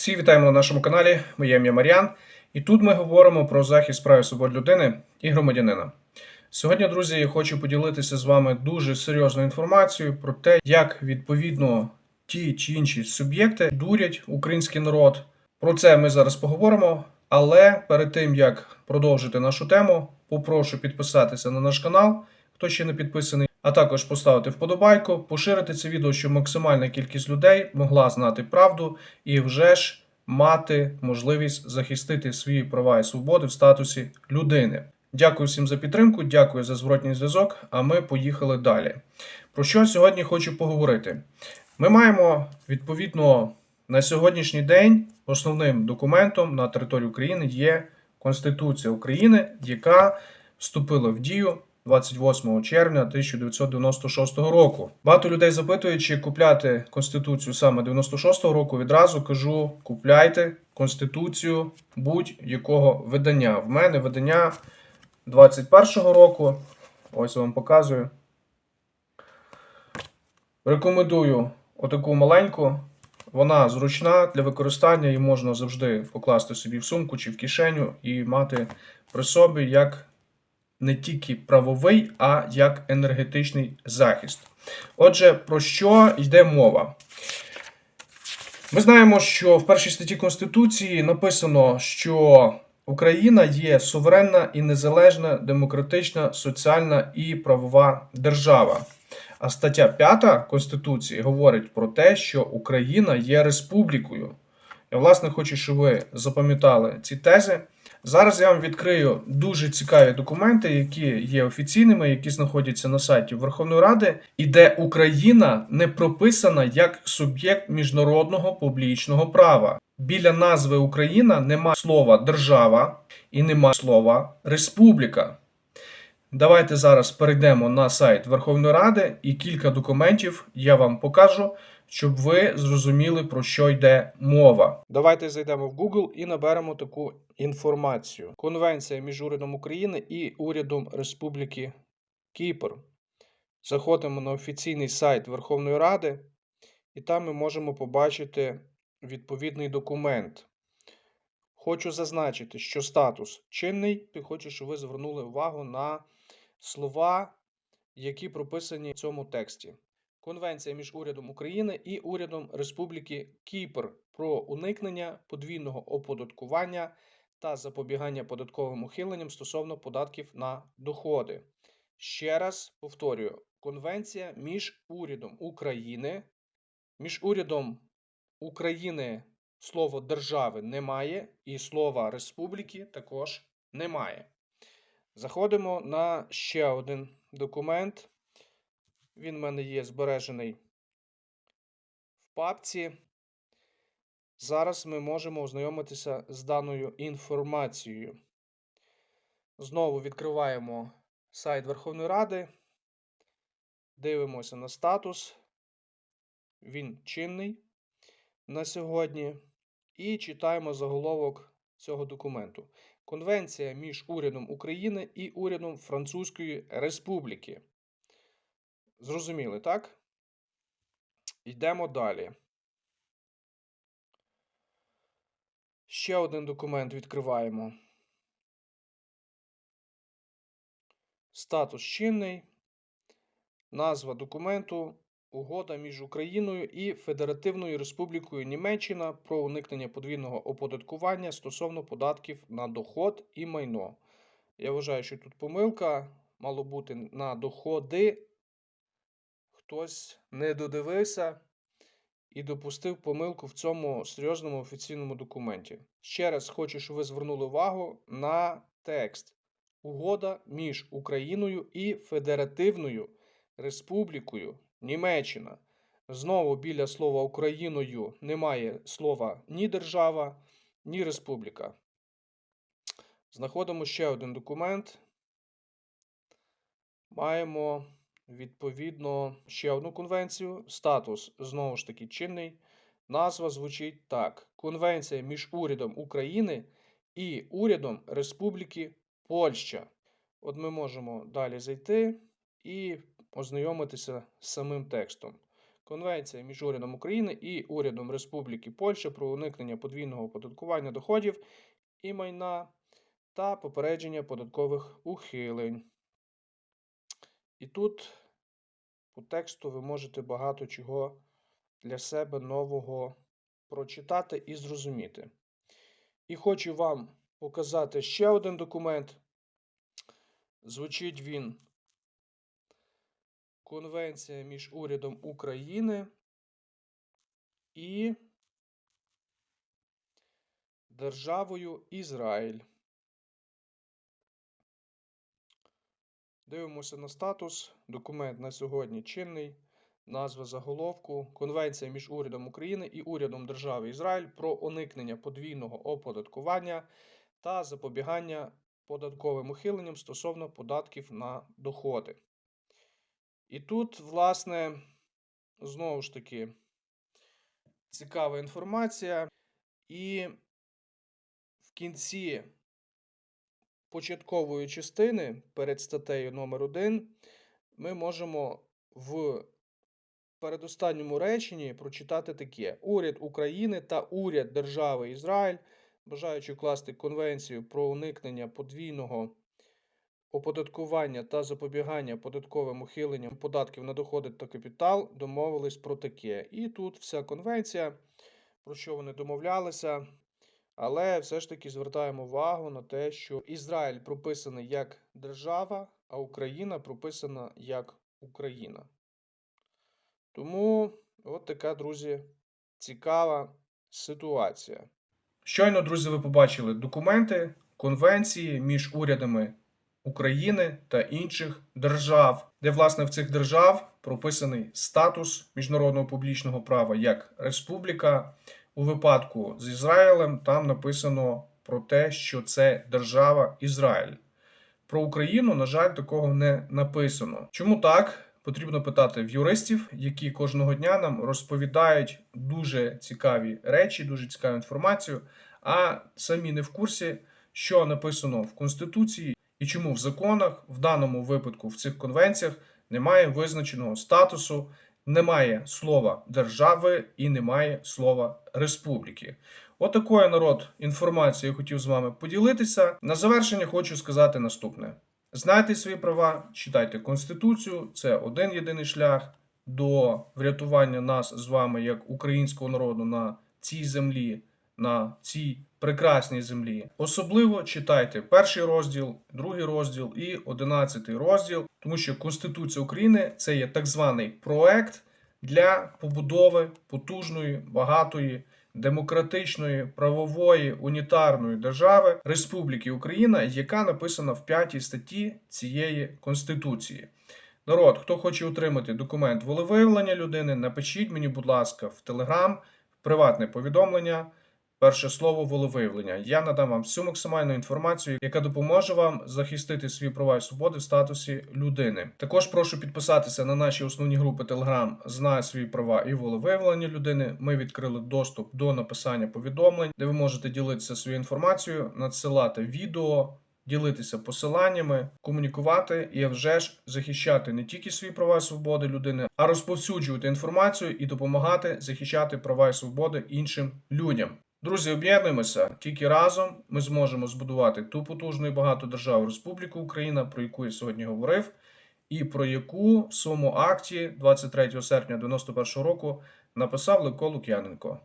Всі вітаємо на нашому каналі. Моє ім'я Мар'ян, і тут ми говоримо про захист прав і свобод людини і громадянина. Сьогодні, друзі, я хочу поділитися з вами дуже серйозною інформацією про те, як відповідно ті чи інші суб'єкти дурять український народ. Про це ми зараз поговоримо. Але перед тим як продовжити нашу тему, попрошу підписатися на наш канал, хто ще не підписаний, а також поставити вподобайку, поширити це відео, щоб максимальна кількість людей могла знати правду і вже ж мати можливість захистити свої права і свободи в статусі людини. Дякую всім за підтримку, дякую за зворотній зв'язок. А ми поїхали далі. Про що сьогодні хочу поговорити? Ми маємо відповідно на сьогоднішній день основним документом на території України є Конституція України, яка вступила в дію 28 червня 1996 року. Багато людей запитують, чи купляти конституцію саме 96-го року. Відразу кажу: купляйте конституцію будь-якого видання. В мене видання 21-го року. Ось вам показую. Рекомендую отаку маленьку. Вона зручна для використання, її можна завжди покласти собі в сумку чи в кишеню і мати при собі як не тільки правовий, а як енергетичний захист. Отже, про що йде мова? Ми знаємо, що в першій статті Конституції написано, що Україна є суверенна і незалежна, демократична, соціальна і правова держава. А стаття 5 Конституції говорить про те, що Україна є республікою. Я, власне, хочу, щоб ви запам'ятали ці тези. Зараз я вам відкрию дуже цікаві документи, які є офіційними, які знаходяться на сайті Верховної Ради, і де Україна не прописана як суб'єкт міжнародного публічного права. Біля назви Україна нема слова держава і нема слова республіка. Давайте зараз перейдемо на сайт Верховної Ради і кілька документів я вам покажу, щоб ви зрозуміли, про що йде мова. Давайте зайдемо в Google і наберемо таку інформацію. Конвенція між урядом України і урядом Республіки Кіпр. Заходимо на офіційний сайт Верховної Ради, і там ми можемо побачити відповідний документ. Хочу зазначити, що статус чинний, і хочу, щоб ви звернули увагу на слова, які прописані в цьому тексті. Конвенція між урядом України і урядом Республіки Кіпр про уникнення подвійного оподаткування та запобігання податковим ухиленням стосовно податків на доходи. Ще раз повторюю: Конвенція між урядом України, між урядом України слово держави немає, і слова республіки також немає. Заходимо на ще один документ. Він в мене є збережений в папці. Зараз ми можемо ознайомитися з даною інформацією. Знову відкриваємо сайт Верховної Ради. Дивимося на статус. Він чинний на сьогодні. І читаємо заголовок цього документу. Конвенція між урядом України і урядом Французької Республіки. Зрозуміли, так? Йдемо далі. Ще один документ відкриваємо. Статус чинний. Назва документу. Угода між Україною і Федеративною Республікою Німеччина про уникнення подвійного оподаткування стосовно податків на доход і майно. Я вважаю, що тут помилка мало бути на доходи. Хтось не додивився і допустив помилку в цьому серйозному офіційному документі. Ще раз хочу, щоб ви звернули увагу на текст. Угода між Україною і Федеративною Республікою Німеччина. Знову біля слова Україною немає слова ні держава, ні республіка. Знаходимо ще один документ. Маємо відповідно ще одну конвенцію. Статус знову ж таки чинний. Назва звучить так: Конвенція між урядом України і урядом Республіки Польща. От ми можемо далі зайти і ознайомитися з самим текстом. Конвенція між урядом України і урядом Республіки Польща про уникнення подвійного оподаткування доходів і майна та попередження податкових ухилень. І тут по тексту ви можете багато чого для себе нового прочитати і зрозуміти. І хочу вам показати ще один документ. Звучить він Конвенція між урядом України і державою Ізраїль. Дивимося на статус. Документ на сьогодні чинний. Назва заголовку Конвенція між урядом України і урядом держави Ізраїль про уникнення подвійного оподаткування та запобігання податковим ухиленням стосовно податків на доходи. І тут, власне, знову ж таки, цікава інформація. І в кінці початкової частини перед статтею номер 1 ми можемо в передостанньому реченні прочитати таке: Уряд України та уряд держави Ізраїль, бажаючи укласти конвенцію про уникнення подвійного оподаткування та запобігання податковим ухиленням податків на доходи та капітал, домовились про таке. І тут вся конвенція, про що вони домовлялися. Але все ж таки звертаємо увагу на те, що Ізраїль прописаний як держава, а Україна прописана як Україна. Тому от така, друзі, цікава ситуація. Щойно, друзі, ви побачили документи конвенції між урядами України та інших держав, де, власне, в цих держав прописаний статус міжнародного публічного права як республіка. У випадку з Ізраїлем там написано про те, що це держава Ізраїль. Про Україну, на жаль, такого не написано. Чому так? Потрібно питати в юристів, які кожного дня нам розповідають дуже цікаві речі, дуже цікаву інформацію, а самі не в курсі, що написано в Конституції і чому в законах, в даному випадку в цих конвенціях, немає визначеного статусу, немає слова держави і немає слова республіки. Отакою народ інформацією хотів з вами поділитися. На завершення хочу сказати наступне: знайте свої права, читайте Конституцію, це один єдиний шлях до врятування нас з вами як українського народу на цій землі, на цій прекрасній землі. Особливо читайте перший розділ, другий розділ і одинадцятий розділ, тому що Конституція України це є так званий проект для побудови потужної, багатої, демократичної, правової, унітарної держави Республіки Україна, яка написана в п'ятій статті цієї конституції. Народ, хто хоче отримати документ волевиявлення людини, напишіть мені, будь ласка, в Телеграм, в приватне повідомлення. Перше слово волевиявлення. Я надам вам всю максимальну інформацію, яка допоможе вам захистити свої права і свободи в статусі людини. Також прошу підписатися на наші основні групи Telegram Знай свої права і волевиявлення людини. Ми відкрили доступ до написання повідомлень, де ви можете ділитися своєю інформацією, надсилати відео. Ділитися посиланнями, комунікувати і вже ж захищати не тільки свої права і свободи людини, а розповсюджувати інформацію і допомагати захищати права і свободи іншим людям. Друзі, об'єднуємося. Тільки разом ми зможемо збудувати ту потужну і багату державу Республіку Україна, про яку я сьогодні говорив, і про яку в своєму акті 23 серпня 91 року написав Левко Лук'яненко.